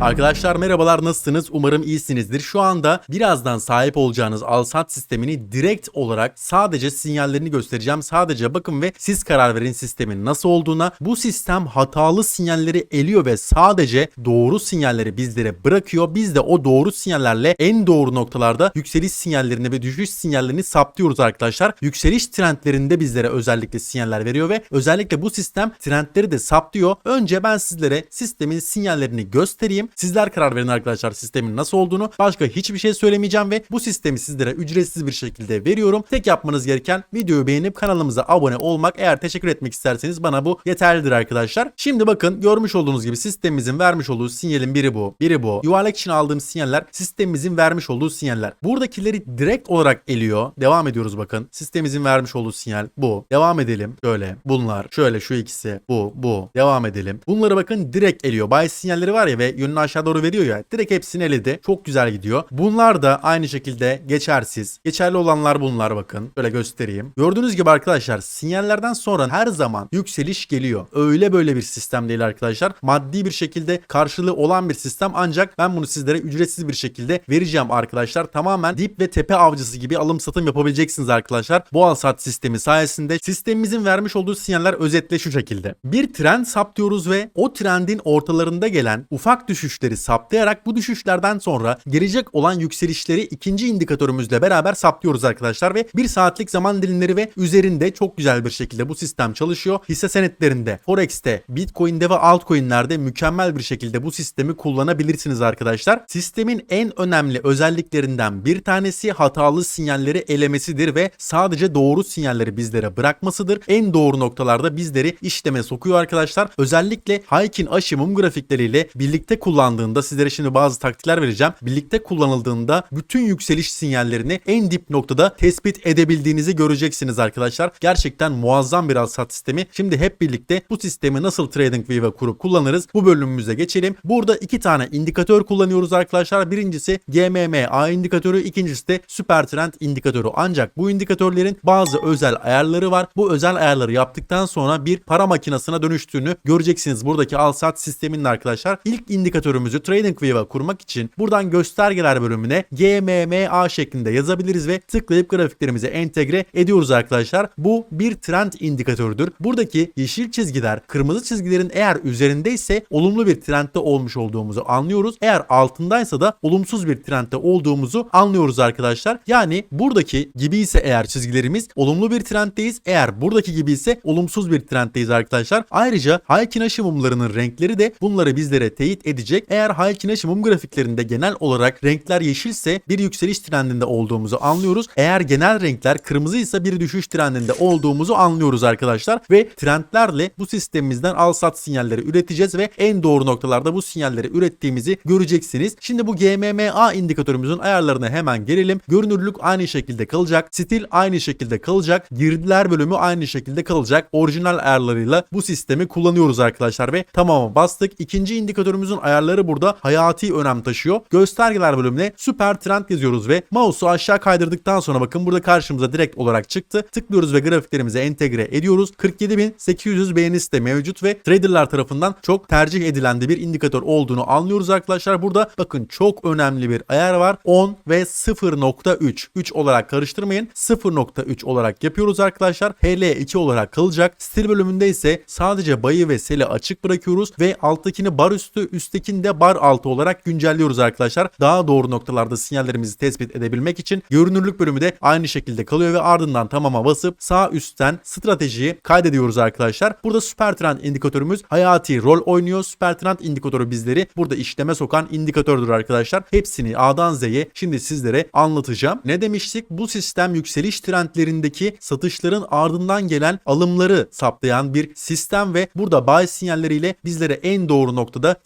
Arkadaşlar merhabalar nasılsınız? Umarım iyisinizdir. Şu anda birazdan sahip olacağınız alsat sistemini direkt olarak sadece sinyallerini göstereceğim. Sadece bakın ve siz karar verin sistemin nasıl olduğuna. Bu sistem hatalı sinyalleri eliyor ve sadece doğru sinyalleri bizlere bırakıyor. Biz de o doğru sinyallerle en doğru noktalarda yükseliş sinyallerini ve düşüş sinyallerini saptıyoruz arkadaşlar. Yükseliş trendlerinde bizlere özellikle sinyaller veriyor ve özellikle bu sistem trendleri de saptıyor. Önce ben sizlere sistemin sinyallerini göstereyim. Sizler karar verin arkadaşlar sistemin nasıl olduğunu. Başka hiçbir şey söylemeyeceğim ve bu sistemi sizlere ücretsiz bir şekilde veriyorum. Tek yapmanız gereken videoyu beğenip kanalımıza abone olmak. Eğer teşekkür etmek isterseniz bana bu yeterlidir arkadaşlar. Şimdi bakın görmüş olduğunuz gibi sistemimizin vermiş olduğu sinyalin biri bu. Biri bu. Yuvarlak için aldığım sinyaller sistemimizin vermiş olduğu sinyaller. Buradakileri direkt olarak eliyor. Devam ediyoruz bakın. Sistemimizin vermiş olduğu sinyal bu. Devam edelim. Şöyle bunlar. Şöyle şu ikisi. Bu. Bu. Devam edelim. Bunları bakın direkt eliyor. Bay sinyalleri var ya ve yönünü aşağı doğru veriyor ya. Direkt hepsini eledi. Çok güzel gidiyor. Bunlar da aynı şekilde geçersiz. Geçerli olanlar bunlar bakın. Şöyle göstereyim. Gördüğünüz gibi arkadaşlar sinyallerden sonra her zaman yükseliş geliyor. Öyle böyle bir sistem değil arkadaşlar. Maddi bir şekilde karşılığı olan bir sistem ancak ben bunu sizlere ücretsiz bir şekilde vereceğim arkadaşlar. Tamamen dip ve tepe avcısı gibi alım satım yapabileceksiniz arkadaşlar. Bu al sistemi sayesinde sistemimizin vermiş olduğu sinyaller özetle şu şekilde. Bir trend saptıyoruz ve o trendin ortalarında gelen ufak düşüşleri saptayarak bu düşüşlerden sonra gelecek olan yükselişleri ikinci indikatörümüzle beraber saptıyoruz arkadaşlar ve bir saatlik zaman dilimleri ve üzerinde çok güzel bir şekilde bu sistem çalışıyor. Hisse senetlerinde, Forex'te, Bitcoin'de ve altcoin'lerde mükemmel bir şekilde bu sistemi kullanabilirsiniz arkadaşlar. Sistemin en önemli özelliklerinden bir tanesi hatalı sinyalleri elemesidir ve sadece doğru sinyalleri bizlere bırakmasıdır. En doğru noktalarda bizleri işleme sokuyor arkadaşlar. Özellikle Haykin Aşı mum grafikleriyle birlikte kullandığında sizlere şimdi bazı taktikler vereceğim. Birlikte kullanıldığında bütün yükseliş sinyallerini en dip noktada tespit edebildiğinizi göreceksiniz arkadaşlar. Gerçekten muazzam bir alsat sistemi. Şimdi hep birlikte bu sistemi nasıl TradingView'e kurup kullanırız? Bu bölümümüze geçelim. Burada iki tane indikatör kullanıyoruz arkadaşlar. Birincisi GMMA indikatörü, ikincisi de Super Trend indikatörü. Ancak bu indikatörlerin bazı özel ayarları var. Bu özel ayarları yaptıktan sonra bir para makinesine dönüştüğünü göreceksiniz buradaki alsat sisteminin arkadaşlar. İlk indikatörümüzü TradingView'a kurmak için buradan göstergeler bölümüne GMMA şeklinde yazabiliriz ve tıklayıp grafiklerimize entegre ediyoruz arkadaşlar. Bu bir trend indikatörüdür. Buradaki yeşil çizgiler kırmızı çizgilerin eğer üzerindeyse olumlu bir trendde olmuş olduğumuzu anlıyoruz. Eğer altındaysa da olumsuz bir trendde olduğumuzu anlıyoruz arkadaşlar. Yani buradaki gibi ise eğer çizgilerimiz olumlu bir trenddeyiz. Eğer buradaki gibi ise olumsuz bir trenddeyiz arkadaşlar. Ayrıca Haykin mumlarının renkleri de bunları bizlere teyit edecek. Eğer Haykin mum grafiklerinde genel olarak renkler yeşilse bir yükseliş trendinde olduğumuzu anlıyoruz. Eğer genel renkler kırmızı ise bir düşüş trendinde olduğumuzu anlıyoruz arkadaşlar. Ve trendlerle bu sistemimizden al sat sinyalleri üreteceğiz ve en doğru noktalarda bu sinyalleri ürettiğimizi göreceksiniz. Şimdi bu GMMA indikatörümüzün ayarlarına hemen gelelim. Görünürlük aynı şekilde kalacak. Stil aynı şekilde kalacak. Girdiler bölümü aynı şekilde kalacak. Orijinal ayarlarıyla bu sistemi kullanıyoruz arkadaşlar ve tamama bastık. İkinci indikatörümüzün ayarları burada hayati önem taşıyor. Göstergeler bölümüne süper trend yazıyoruz ve mouse'u aşağı kaydırdıktan sonra bakın burada karşımıza direkt olarak çıktı. Tıklıyoruz ve grafiklerimize entegre ediyoruz. 47.800 beğenisi de mevcut ve traderlar tarafından çok tercih edilen de bir indikatör olduğunu anlıyoruz arkadaşlar. Burada bakın çok önemli bir ayar var. 10 ve 0.3. 3 olarak karıştırmayın. 0.3 olarak yapıyoruz arkadaşlar. HL2 olarak kalacak. Stil bölümünde ise sadece bayı ve seli açık bırakıyoruz ve alttakini bar üstü, üsttekini de bar altı olarak güncelliyoruz arkadaşlar. Daha doğru noktalarda sinyallerimizi tespit edebilmek için görünürlük bölümü de aynı şekilde kalıyor ve ardından tamama basıp sağ üstten stratejiyi kaydediyoruz arkadaşlar. Burada süper trend indikatörümüz hayati rol oynuyor. Süper trend indikatörü bizleri burada işleme sokan indikatördür arkadaşlar. Hepsini A'dan Z'ye şimdi sizlere anlatacağım. Ne demiştik? Bu sistem yükseliş trendlerindeki satışların ardından gelen alımları saptayan bir sistem ve burada buy sinyalleriyle bizlere en doğru noktada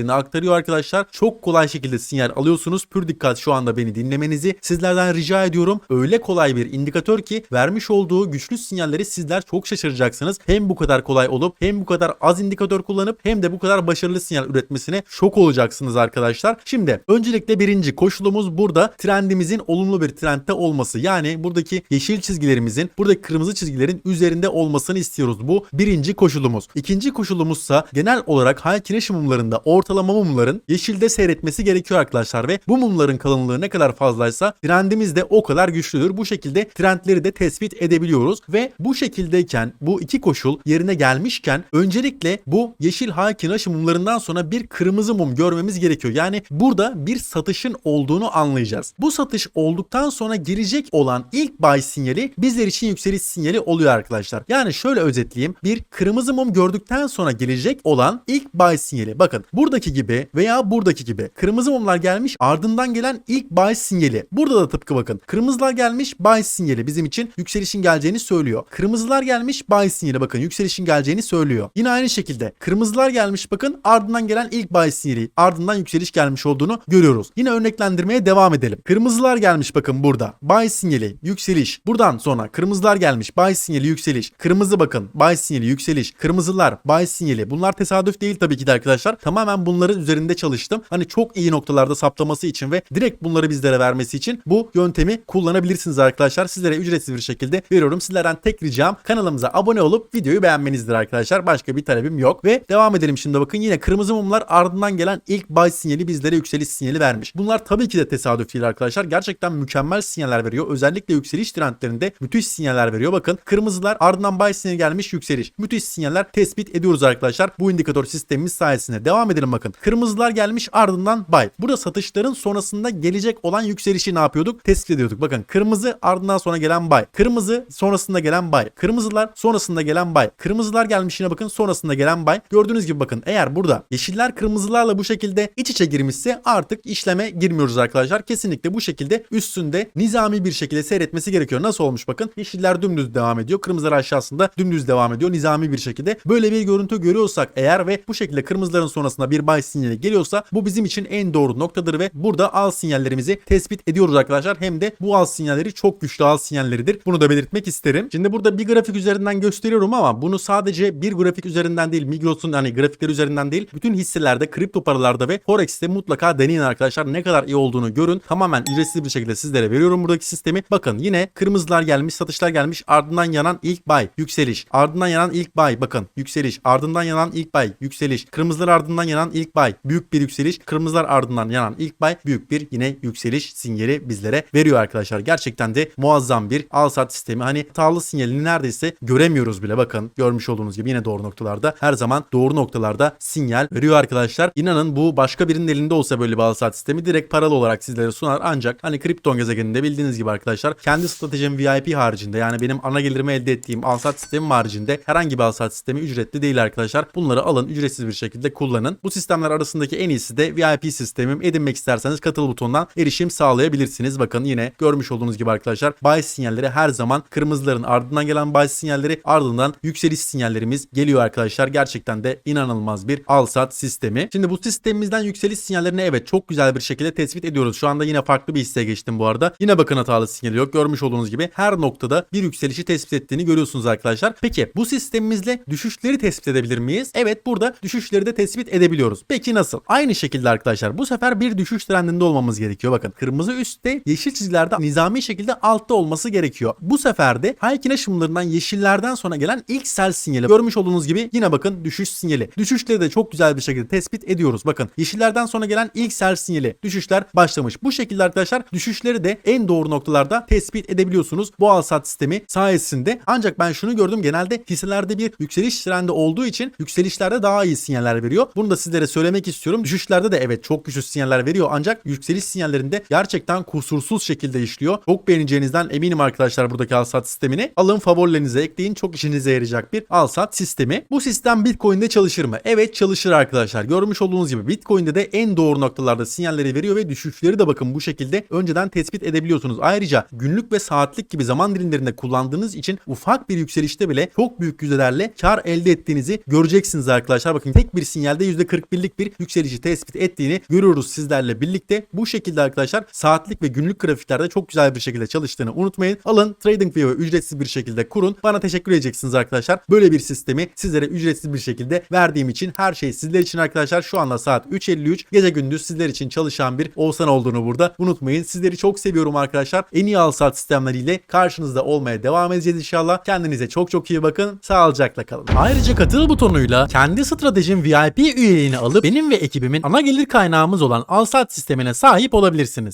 sinyallerini aktarıyor arkadaşlar. Çok kolay şekilde sinyal alıyorsunuz. Pür dikkat şu anda beni dinlemenizi sizlerden rica ediyorum. Öyle kolay bir indikatör ki vermiş olduğu güçlü sinyalleri sizler çok şaşıracaksınız. Hem bu kadar kolay olup hem bu kadar az indikatör kullanıp hem de bu kadar başarılı sinyal üretmesine şok olacaksınız arkadaşlar. Şimdi öncelikle birinci koşulumuz burada trendimizin olumlu bir trendte olması. Yani buradaki yeşil çizgilerimizin buradaki kırmızı çizgilerin üzerinde olmasını istiyoruz. Bu birinci koşulumuz. İkinci koşulumuzsa genel olarak high kinetic mumlarında orta ortalama mumların yeşilde seyretmesi gerekiyor arkadaşlar ve bu mumların kalınlığı ne kadar fazlaysa trendimiz de o kadar güçlüdür. Bu şekilde trendleri de tespit edebiliyoruz ve bu şekildeyken bu iki koşul yerine gelmişken öncelikle bu yeşil Haykinaşı mumlarından sonra bir kırmızı mum görmemiz gerekiyor. Yani burada bir satışın olduğunu anlayacağız. Bu satış olduktan sonra girecek olan ilk buy sinyali bizler için yükseliş sinyali oluyor arkadaşlar. Yani şöyle özetleyeyim. Bir kırmızı mum gördükten sonra gelecek olan ilk buy sinyali. Bakın buradaki gibi veya buradaki gibi kırmızı mumlar gelmiş ardından gelen ilk buy sinyali. Burada da tıpkı bakın. Kırmızılar gelmiş buy sinyali bizim için yükselişin geleceğini söylüyor. Kırmızılar gelmiş buy sinyali bakın yükselişin geleceğini söylüyor. Yine aynı şekilde kırmızılar gelmiş bakın ardından gelen ilk buy sinyali ardından yükseliş gelmiş olduğunu görüyoruz. Yine örneklendirmeye devam edelim. Kırmızılar gelmiş bakın burada. Buy sinyali, yükseliş. Buradan sonra kırmızılar gelmiş. Buy sinyali, yükseliş. Kırmızı bakın. Buy sinyali, yükseliş. Kırmızılar, buy sinyali. Bunlar tesadüf değil tabii ki de arkadaşlar. Tamamen bunların üzerinde çalıştım. Hani çok iyi noktalarda saptaması için ve direkt bunları bizlere vermesi için bu yöntemi kullanabilirsiniz arkadaşlar. Sizlere ücretsiz bir şekilde veriyorum. Sizlerden tek ricam kanalımıza abone olup videoyu beğenmenizdir arkadaşlar. Başka bir talebim yok. Ve devam edelim şimdi bakın yine kırmızı mumlar ardından gelen ilk buy sinyali bizlere yükseliş sinyali vermiş. Bunlar tabii ki de tesadüf değil arkadaşlar. Gerçekten mükemmel sinyaller veriyor. Özellikle yükseliş trendlerinde müthiş sinyaller veriyor. Bakın kırmızılar ardından buy sinyali gelmiş yükseliş. Müthiş sinyaller tespit ediyoruz arkadaşlar. Bu indikatör sistemimiz sayesinde. Devam edelim bakın. Kırmızılar gelmiş ardından buy. Burada satışların sonrasında gelecek olan yükselişi ne yapıyorduk? Tespit ediyorduk. Bakın kırmızı ardından sonra gelen buy. Kırmızı sonrasında gelen buy. Kırmızılar sonrasında gelen buy. Kırmızılar gelmiş yine bakın sonrasında gelen buy. Gördüğünüz gibi bakın eğer burada yeşiller kırmızılarla bu şekilde iç içe girmişse artık işleme girmiyoruz arkadaşlar. Kesinlikle bu şekilde üstünde nizami bir şekilde seyretmesi gerekiyor. Nasıl olmuş bakın. Yeşiller dümdüz devam ediyor. Kırmızılar aşağısında dümdüz devam ediyor. Nizami bir şekilde. Böyle bir görüntü görüyorsak eğer ve bu şekilde kırmızıların sonrasında bir buy sinyali geliyorsa bu bizim için en doğru noktadır ve burada al sinyallerimizi tespit ediyoruz arkadaşlar. Hem de bu al sinyalleri çok güçlü al sinyalleridir. Bunu da belirtmek isterim. Şimdi burada bir grafik üzerinden gösteriyorum ama bunu sadece bir grafik üzerinden değil Migros'un hani grafikleri üzerinden değil bütün hisselerde, kripto paralarda ve Forex'te mutlaka deneyin arkadaşlar. Ne kadar iyi olduğunu görün. Tamamen ücretsiz bir şekilde sizlere veriyorum buradaki sistemi. Bakın yine kırmızılar gelmiş, satışlar gelmiş. Ardından yanan ilk buy, yükseliş. Ardından yanan ilk buy, bakın yükseliş. Ardından yanan ilk buy, yükseliş. Kırmızılar ardından yanan ilk buy, büyük bir yükseliş. Kırmızılar ardından yanan ilk buy, büyük bir yine yükseliş sinyali bizlere veriyor arkadaşlar. Gerçekten de muazzam bir al sat sistemi. Hani hatalı sinyalini neredeyse göremiyoruz bile. Bakın görmüş olduğunuz gibi yine doğru noktalarda her zaman doğru noktalarda sinyal veriyor arkadaşlar. İnanın bu başka birinin elinde olsa böyle bir al sat sistemi direkt paralı olarak sizlere sunar. Ancak hani kripton gezegeninde bildiğiniz gibi arkadaşlar kendi stratejim VIP haricinde yani benim ana gelirimi elde ettiğim al sat sistemim haricinde herhangi bir al sat sistemi ücretli değil arkadaşlar. Bunları alın ücretsiz bir şekilde kullanın. Bu sistemler arasındaki en iyisi de VIP sistemim. Edinmek isterseniz katıl butonundan erişim sağlayabilirsiniz. Bakın yine görmüş olduğunuz gibi arkadaşlar buy sinyalleri her zaman kırmızıların ardından gelen buy sinyalleri ardından yükseliş sinyallerimiz geliyor arkadaşlar. Gerçekten de inanılmaz bir al sat sistemi. Şimdi bu sistemimizden yükseliş sinyallerini evet çok güzel bir şekilde tespit ediyoruz. Şu anda yine farklı bir hisseye geçtim bu arada. Yine bakın hatalı sinyali yok. Görmüş olduğunuz gibi her noktada bir yükselişi tespit ettiğini görüyorsunuz arkadaşlar. Peki bu sistemimizle düşüşleri tespit edebilir miyiz? Evet burada düşüşleri de tespit edebiliyoruz. Peki nasıl? Aynı şekilde arkadaşlar bu sefer bir düşüş trendinde olmamız gerekiyor. Bakın kırmızı üstte yeşil çizgilerde nizami şekilde altta olması gerekiyor. Bu sefer de Haykin aşımlarından yeşillerden sonra gelen ilk sell sinyali. Görmüş olduğunuz gibi yine bakın düşüş sinyali. Düşüşleri de çok güzel bir şekilde tespit ediyoruz. Bakın yeşillerden sonra gelen ilk sell sinyali. Düşüşler başlamış. Bu şekilde arkadaşlar düşüşleri de en doğru noktalarda tespit edebiliyorsunuz. Bu al sat sistemi sayesinde. Ancak ben şunu gördüm genelde hisselerde bir yükseliş trendi olduğu için yükselişlerde daha iyi sinyaller veriyor. Bunu da sizlere söylemek istiyorum. Düşüşlerde de evet çok güçlü sinyaller veriyor ancak yükseliş sinyallerinde gerçekten kusursuz şekilde işliyor. Çok beğeneceğinizden eminim arkadaşlar buradaki al sat sistemini. Alın favorilerinize ekleyin. Çok işinize yarayacak bir al sat sistemi. Bu sistem Bitcoin'de çalışır mı? Evet çalışır arkadaşlar. Görmüş olduğunuz gibi Bitcoin'de de en doğru noktalarda sinyalleri veriyor ve düşüşleri de bakın bu şekilde önceden tespit edebiliyorsunuz. Ayrıca günlük ve saatlik gibi zaman dilimlerinde kullandığınız için ufak bir yükselişte bile çok büyük yüzdelerle kar elde ettiğinizi göreceksiniz arkadaşlar. Bakın tek bir sinyalde %41'lik bir yükselişi tespit ettiğini görüyoruz sizlerle birlikte. Bu şekilde arkadaşlar saatlik ve günlük grafiklerde çok güzel bir şekilde çalıştığını unutmayın. Alın TradingView'u ücretsiz bir şekilde kurun. Bana teşekkür edeceksiniz arkadaşlar. Böyle bir sistemi sizlere ücretsiz bir şekilde verdiğim için her şey sizler için arkadaşlar. Şu anda saat 3.53 gece gündüz sizler için çalışan bir Oğuzhan olduğunu burada unutmayın. Sizleri çok seviyorum arkadaşlar. En iyi al sat sistemleriyle karşınızda olmaya devam edeceğiz inşallah. Kendinize çok çok iyi bakın. Sağlıcakla kalın. Ayrıca katıl butonuyla kendi stratejim VIP üyeliğini alıp benim ve ekibimin ana gelir kaynağımız olan Alsat sistemine sahip olabilirsiniz.